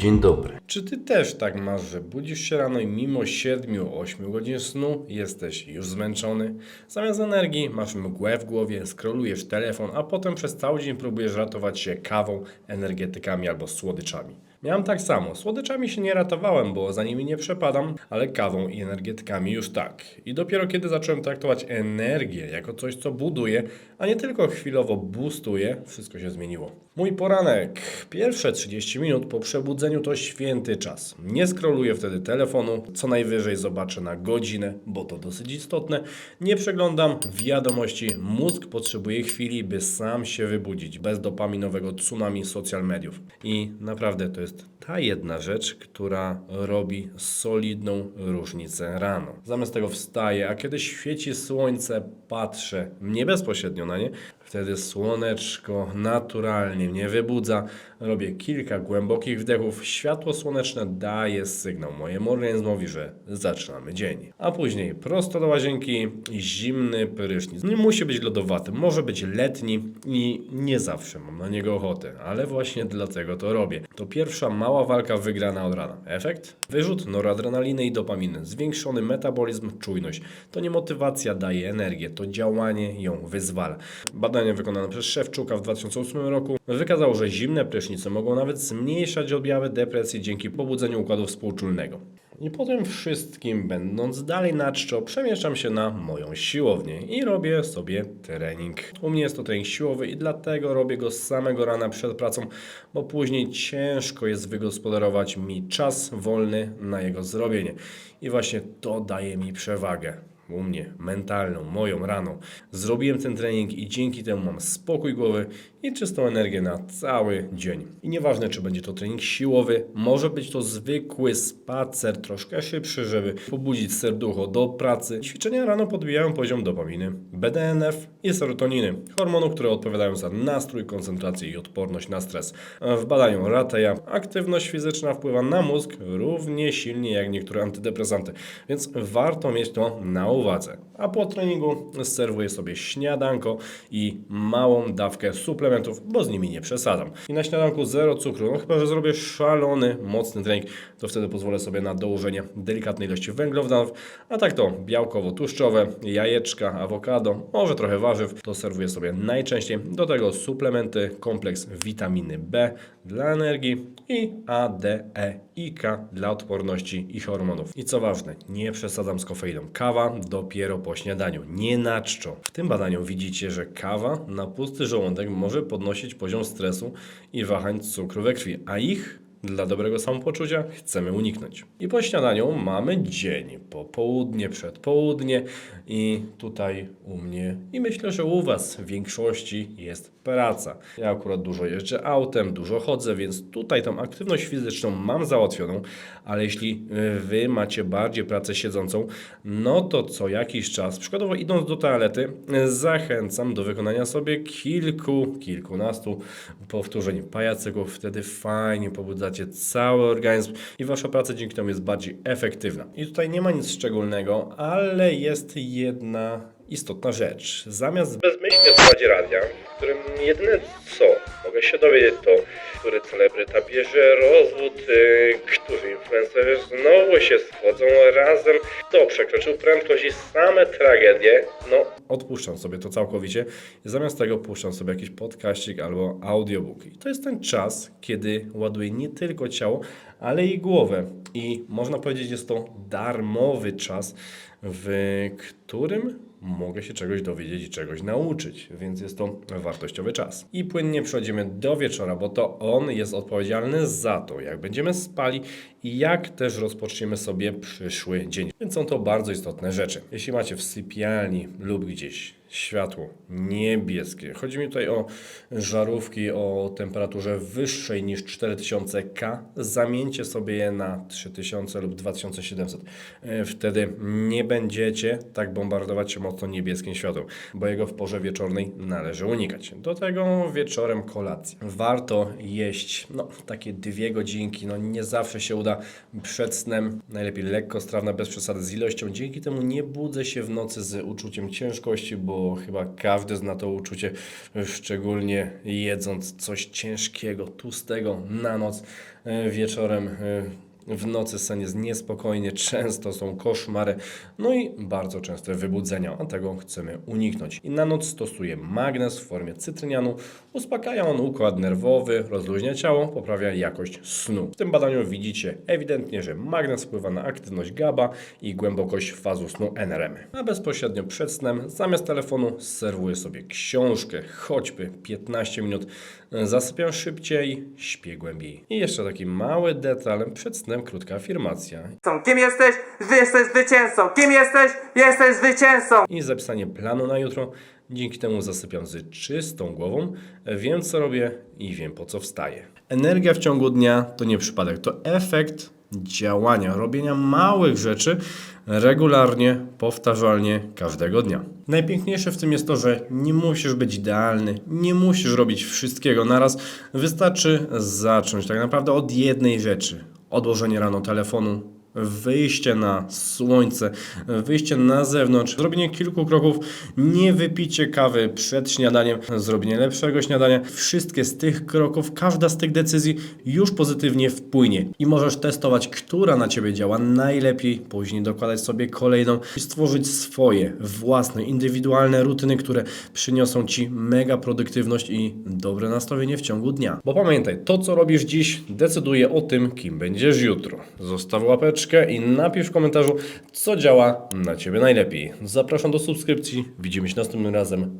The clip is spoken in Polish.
Dzień dobry. Czy ty też tak masz, że budzisz się rano i mimo 7-8 godzin snu jesteś już zmęczony? Zamiast energii masz mgłę w głowie, skrolujesz telefon, a potem przez cały dzień próbujesz ratować się kawą, energetykami albo słodyczami. Miałem tak samo. Słodyczami się nie ratowałem, bo za nimi nie przepadam, ale kawą i energetykami już tak. I dopiero kiedy zacząłem traktować energię jako coś, co buduje, a nie tylko chwilowo boostuje, wszystko się zmieniło. Mój poranek. Pierwsze 30 minut po przebudzeniu to święty czas. Nie skroluję wtedy telefonu, co najwyżej zobaczę na godzinę, bo to dosyć istotne. Nie przeglądam wiadomości. Mózg potrzebuje chwili, by sam się wybudzić, bez dopaminowego tsunami social mediów. I naprawdę to jest ta jedna rzecz, która robi solidną różnicę rano. Zamiast tego wstaję, a kiedy świeci słońce, patrzę nie bezpośrednio na nie, wtedy słoneczko naturalnie mnie wybudza. Robię kilka głębokich wdechów, światło słoneczne daje sygnał mojemu organizmowi, że zaczynamy dzień. A później prosto do łazienki zimny prysznic. Nie musi być lodowaty, może być letni i nie zawsze mam na niego ochotę, ale właśnie dlatego to robię. To pierwsza mała walka wygrana od rana. Efekt? Wyrzut noradrenaliny i dopaminy, zwiększony metabolizm, czujność. To nie motywacja daje energię, to działanie ją wyzwala. Badanie wykonane przez Szewczuka w 2008 roku wykazało, że zimne prysznice mogą nawet zmniejszać objawy depresji dzięki pobudzeniu układu współczulnego. I po tym wszystkim, będąc dalej na czczo, przemieszczam się na moją siłownię i robię sobie trening. U mnie jest to trening siłowy i dlatego robię go z samego rana przed pracą, bo później ciężko jest wygospodarować mi czas wolny na jego zrobienie. I właśnie to daje mi przewagę u mnie, mentalną, moją raną. Zrobiłem ten trening i dzięki temu mam spokój głowy i czystą energię na cały dzień. I nieważne, czy będzie to trening siłowy, może być to zwykły spacer, troszkę szybszy, żeby pobudzić serducho do pracy. Ćwiczenia rano podbijają poziom dopaminy, BDNF i serotoniny, hormonów, które odpowiadają za nastrój, koncentrację i odporność na stres. W badaniu Rateja aktywność fizyczna wpływa na mózg równie silnie jak niektóre antydepresanty, więc warto mieć to na uwadze. A po treningu serwuję sobie śniadanko i małą dawkę suplementów, bo z nimi nie przesadzam. I na śniadanku zero cukru, no chyba, że zrobię szalony, mocny trening, to wtedy pozwolę sobie na dołożenie delikatnej ilości węglowodanów, a tak to białkowo-tłuszczowe, jajeczka, awokado, może trochę warzyw, to serwuję sobie najczęściej. Do tego suplementy, kompleks witaminy B dla energii i A, D, E i K dla odporności i hormonów. I co ważne, nie przesadzam z kofeiną. Kawa dopiero po śniadaniu, nie na czczo. W tym badaniu widzicie, że kawa na pusty żołądek może podnosić poziom stresu i wahań cukru we krwi, a ich dla dobrego samopoczucia chcemy uniknąć. I po śniadaniu mamy dzień, popołudnie, przedpołudnie i tutaj u mnie i myślę, że u Was w większości jest praca. Ja akurat dużo jeżdżę autem, dużo chodzę, więc tutaj tą aktywność fizyczną mam załatwioną, ale jeśli y, Wy macie bardziej pracę siedzącą, no to co jakiś czas, przykładowo idąc do toalety, zachęcam do wykonania sobie kilku, kilkunastu powtórzeń pajacyków. Wtedy fajnie pobudzacie cały organizm i Wasza praca dzięki temu jest bardziej efektywna. I tutaj nie ma nic szczególnego, ale jest jedna istotna rzecz. Zamiast bezmyślnie słuchać radia, którym jedyne co mogę się dowiedzieć to, który celebryta bierze rozwód, yy, którzy influencerzy znowu się schodzą razem, kto przekroczył prędkość i same tragedie, no odpuszczam sobie to całkowicie i zamiast tego puszczam sobie jakiś podcaścik albo audiobook. I to jest ten czas, kiedy ładuję nie tylko ciało, ale i głowę. I można powiedzieć, jest to darmowy czas, w którym mogę się czegoś dowiedzieć i czegoś nauczyć, więc jest to wartościowy czas. I płynnie przechodzimy do wieczora, bo to on jest odpowiedzialny za to, jak będziemy spali i jak też rozpoczniemy sobie przyszły dzień. Więc są to bardzo istotne rzeczy. Jeśli macie w sypialni lub gdzieś światło niebieskie. Chodzi mi tutaj o żarówki o temperaturze wyższej niż 4000 K. Zamieńcie sobie je na 3000 lub 2700. E, Wtedy nie będziecie tak bombardować się mocno niebieskim światłem, bo jego w porze wieczornej należy unikać. Do tego wieczorem kolacja. Warto jeść no, takie dwie godzinki. No, nie zawsze się uda przed snem. Najlepiej lekko strawna, bez przesady z ilością. Dzięki temu nie budzę się w nocy z uczuciem ciężkości, bo bo chyba każdy zna to uczucie, szczególnie jedząc coś ciężkiego, tłustego na noc, e, wieczorem. W nocy sen jest niespokojnie, często są koszmary, no i bardzo częste wybudzenia, a tego chcemy uniknąć. I na noc stosuję magnez w formie cytrynianu, uspokaja on układ nerwowy, rozluźnia ciało, poprawia jakość snu. W tym badaniu widzicie ewidentnie, że magnez wpływa na aktywność GABA i głębokość fazu snu NRM. A bezpośrednio przed snem, zamiast telefonu, serwuję sobie książkę, choćby 15 minut, zasypiam szybciej, śpię głębiej. I jeszcze taki mały detal, przed snem krótka afirmacja. Kim jesteś? Jesteś zwycięzcą. Kim jesteś? Jesteś zwycięzcą. i zapisanie planu na jutro. Dzięki temu zasypiam z czystą głową, wiem co robię i wiem po co wstaję. Energia w ciągu dnia to nie przypadek, to efekt działania, robienia małych rzeczy regularnie, powtarzalnie, każdego dnia. Najpiękniejsze w tym jest to, że nie musisz być idealny, nie musisz robić wszystkiego naraz, wystarczy zacząć tak naprawdę od jednej rzeczy. Odłożenie rano telefonu, wyjście na słońce, wyjście na zewnątrz, zrobienie kilku kroków, nie wypicie kawy przed śniadaniem, zrobienie lepszego śniadania. Wszystkie z tych kroków, każda z tych decyzji już pozytywnie wpłynie i możesz testować, która na Ciebie działa najlepiej, później dokładać sobie kolejną i stworzyć swoje własne, indywidualne rutyny, które przyniosą Ci mega produktywność i dobre nastawienie w ciągu dnia. Bo pamiętaj, to co robisz dziś decyduje o tym, kim będziesz jutro. Zostaw łapeczkę i napisz w komentarzu, co działa na Ciebie najlepiej. Zapraszam do subskrypcji. Widzimy się następnym razem.